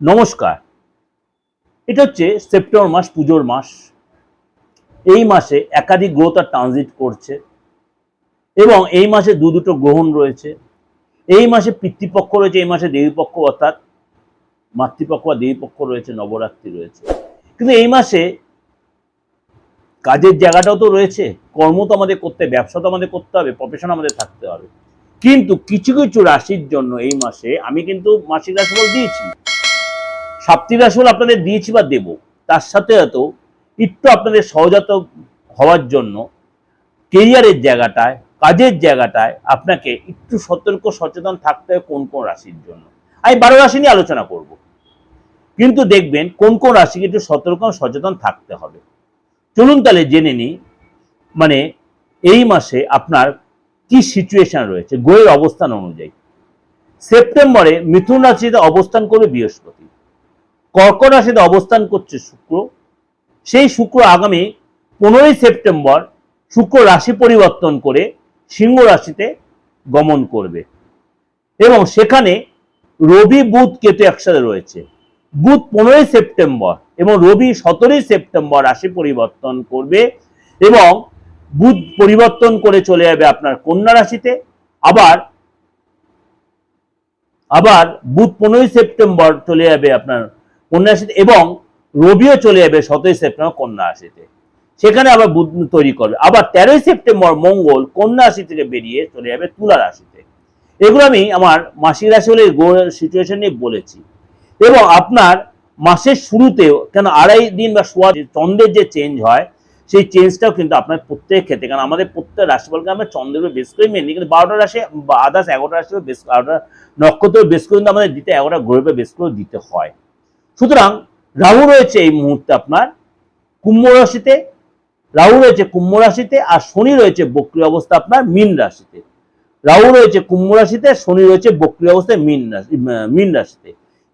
নমস্কার। এটা হচ্ছে সেপ্টেম্বর মাস পুজোর মাস। এই মাসে একাধিক গ্রহ তার ট্রানজিট করছে এবং এই মাসে দু দুটো গ্রহণ রয়েছে। এই মাসে পিতৃপক্ষ রয়েছে এই মাসে দেবীপক্ষ অর্থাৎ মাতৃপক্ষ বা দেবীপক্ষ রয়েছে নবরাত্রি রয়েছে। কিন্তু এই মাসে কাজের জায়গাটাও তো রয়েছে কর্ম তো আমাদের করতে হবে, ব্যবসা তো আমাদের করতে হবে প্রফেশন আমাদের থাকতে হবে। কিন্তু কিছু কিছু রাশির জন্য এই মাসে আমি কিন্তু মাসিক রাশিফল দিয়েছি। সাপ্তাহিক রাশিফল আপনাদের দিয়েছি বা দেব। তার সাথে হয়তো একটু আপনাদের সহজাত হওয়ার জন্য কেরিয়ারের জায়গাটায়, কাজের জায়গাটায় আপনাকে একটু সতর্ক, সচেতন থাকতে হবে কোন কোন রাশির জন্য। আমি বারো রাশি নিয়ে আলোচনা করব। কিন্তু দেখবেন কোন কোন রাশিকে একটু সতর্ক, সচেতন থাকতে হবে। চলুন তাহলে জেনে নিই মানে এই মাসে আপনার কি সিচুয়েশন রয়েছে গোয়ের অবস্থান অনুযায়ী। সেপ্টেম্বরে মিথুন রাশিতে অবস্থান করবে বৃহস্পতি। কর্কট রাশিতে অবস্থান করছে শুক্র। সেই শুক্র আগামী পনেরোই সেপ্টেম্বর শুক্র রাশি পরিবর্তন করে সিংহ রাশিতে গমন করবে। এবং সেখানে রবি, বুধ, কেতু একসাথে রয়েছে। বুধ পনেরোই সেপ্টেম্বর এবং রবি সতেরোই সেপ্টেম্বর রাশি পরিবর্তন করবে এবং বুধ পরিবর্তন করে চলে যাবে আপনার কন্যা রাশিতে। আবার আবার বুধ পনেরোই সেপ্টেম্বর চলে যাবে আপনার কন্যা রাশিতে এবং রবিও চলে যাবে সতেরোই সেপ্টেম্বর কন্যা রাশিতে সেখানে আবার বুধ তৈরি করবে। আবার তেরোই সেপ্টেম্বর মঙ্গল কন্যা রাশি থেকে বেরিয়ে চলে যাবে তুলা রাশিতে। এগুলো আমি আমার মাসিক রাশি হলে সিচুয়েশন নিয়ে বলেছি। এবং আপনার মাসের শুরুতেও কেন আড়াই দিন বা সোয়া চন্দ্রের যে চেঞ্জ হয়, সেই চেঞ্জটাও কিন্তু আপনার প্রত্যেক ক্ষেত্রে। কারণ আমাদের প্রত্যেক রাশিফলকে আমরা চন্দ্রের উপর বেশ করে মেনে কিন্তু বারোটা রাশি বা আদার্স এগারোটা রাশি বেশ বারোটা নক্ষত্র বেশ করে, কিন্তু আমাদের দিতে এগারোটা গ্রহের বেশ করে দিতে হয়। সুতরাং রাহু রয়েছে এই মুহূর্তে আপনার কুম্ভ রাশিতে, রাহু রয়েছে কুম্ভ রাশিতে আর শনি রয়েছে বক্রি অবস্থা আপনার মীন রাশিতে। রাহু রয়েছে কুম্ভ রাশিতে, শনি রয়েছে বক্রি অবস্থায় মীন রাশি মীন রাশিতে।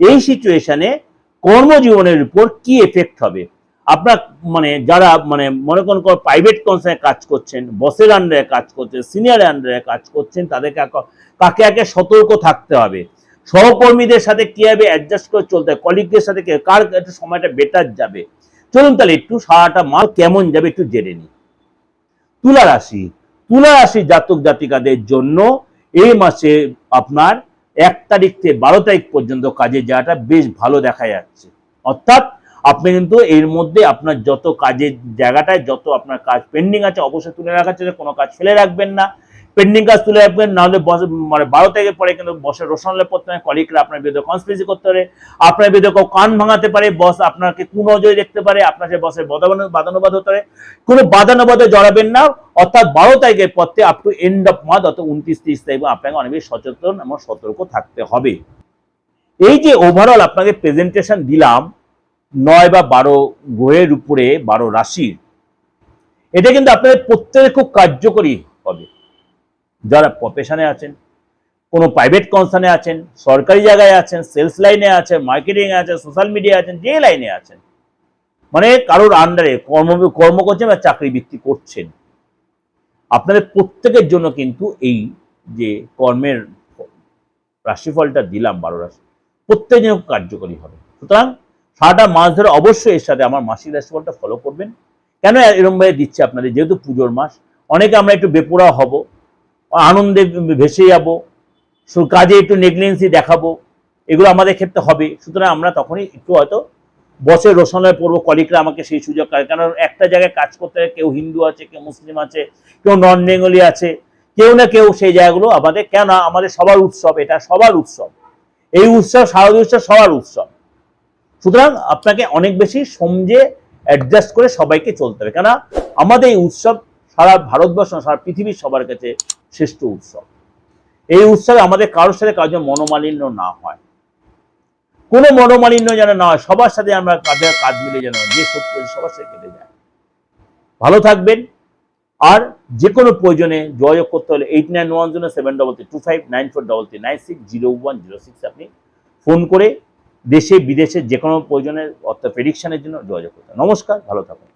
এই সিচুয়েশনে কর্মজীবনের উপর কি এফেক্ট হবে? আপনার মানে যারা মানে মনে করেন প্রাইভেট কনসার্নে কাজ করছেন বসের আন্ডারে কাজ করছেন সিনিয়র আন্ডারে কাজ করছেন, তাদেরকে এক- কাকে আগে সতর্ক থাকতে হবে? সহকর্মীদের সাথে কীভাবে অ্যাডজাস্ট করে চলতে হয় কলিগদের সাথে কার একটু সময়টা বেটার যাবে? চলুন তাহলে একটু সারাটা মাল কেমন যাবে একটু জেনে নিই। তুলা রাশি তুলা রাশি জাতক জাতিকাদের জন্য এই মাসে আপনার এক তারিখ থেকে বারো তারিখ পর্যন্ত কাজে যাওয়াটা বেশ ভালো দেখা যাচ্ছে। অর্থাৎ আপনি কিন্তু এর মধ্যে আপনার যত কাজের জায়গাটায় যত আপনার কাজ পেন্ডিং আছে, অবশ্যই তুলে রাখার চেষ্টা, কোনো কাজ ফেলে রাখবেন না। পেন্ডিং কাজ তুলে রাখবেন নাহলে মানে বারো তারিখের পরে কিন্তু বসের রোশনলে হয় কলিগরা আপনার বিরুদ্ধে কনস্পিরেসি করতে পারে, আপনার বিরুদ্ধে কেউ কান ভাঙাতে পারে, বস আপনাকে কুনজরে দেখতে পারে, আপনার সে বসের বাদানুবাদ হতে পারে, কোনো বাদানুবাদে জড়াবেন না, অর্থাৎ বারো তারিখের পর থেকে up to end of month অর্থাৎ উনত্রিশ তিরিশ তারিখ আপনাকে অনেক সচেতন এবং সতর্ক থাকতে হবে। এই যে ওভারঅল আপনাকে প্রেজেন্টেশন দিলাম, নয় বা বারো গ্রহের উপরে, বারো রাশির, এটা কিন্তু আপনাদের প্রত্যেকের খুব কার্যকরী হবে। যারা প্রফেশনে আছেন, কোনো প্রাইভেট কনসার্নে আছেন, সরকারি জায়গায় আছেন সেলস লাইনে আছেন মার্কেটিং আছেন সোশ্যাল মিডিয়া আছেন, যে লাইনে আছেন মানে কারোর আন্ডারে কর্ম কর্ম করছেন বা চাকরি বৃত্তি করছেন, আপনাদের প্রত্যেকের জন্য কিন্তু এই যে কর্মের রাশিফলটা দিলাম বারো রাশি প্রত্যেক জন্য কার্যকরী হবে। সুতরাং সারাটা মাস ধরে অবশ্যই এর সাথে আমার মাসিক রাশিফলটা ফলো করবেন। কেন এরকম ভাবে দিচ্ছে আপনাদের? যেহেতু পুজোর মাস, অনেকে আমরা একটু বেপোড়া হব আনন্দে ভেসে যাব কাজে একটু নেগলেন্সি দেখাবো, এগুলো আমাদের ক্ষেত্রে হবে। সুতরাং আমরা তখনই একটু হয়তো বসের রোশনায় পড়ব কলিকরা আমাকে সেই সুযোগ করে কারণ একটা জায়গায় কাজ করতে কেউ হিন্দু আছে, কেউ মুসলিম আছে, কেউ নন বেঙ্গলি আছে, কেউ না কেউ সেই জায়গাগুলো আমাদের কেন আমাদের সবার উৎসব, এটা সবার উৎসব। এই উৎসব, শারদীয় উৎসব সবার উৎসব। সুতরাং আপনাকে অনেক বেশি সমঝে অ্যাডজাস্ট করে সবাইকে চলতে হবে। কেন আমাদের এই উৎসব সারা ভারতবর্ষ সারা পৃথিবীর সবার কাছে শ্রেষ্ঠ উৎসব। এই উৎসবে আমাদের কারোর সাথে কারোর মনোমালিন্য না হয়। কোনো মনোমালিন্য যেন না হয়, সবার সাথে আমরা কাঁধে কাঁধ মিলে যেন যে সত্য সবার সাথে কেটে যায়। ভালো থাকবেন, আর যে কোনো প্রয়োজনে যোগাযোগ করতে হলে eight nine one zero seven double three two five nine four double three nine six zero one zero six আপনি ফোন করে দেশে, বিদেশে যে কোনো প্রয়োজনে অর্থাৎ প্রেডিকশানের জন্য যোগাযোগ করতে নমস্কার, ভালো থাকুন।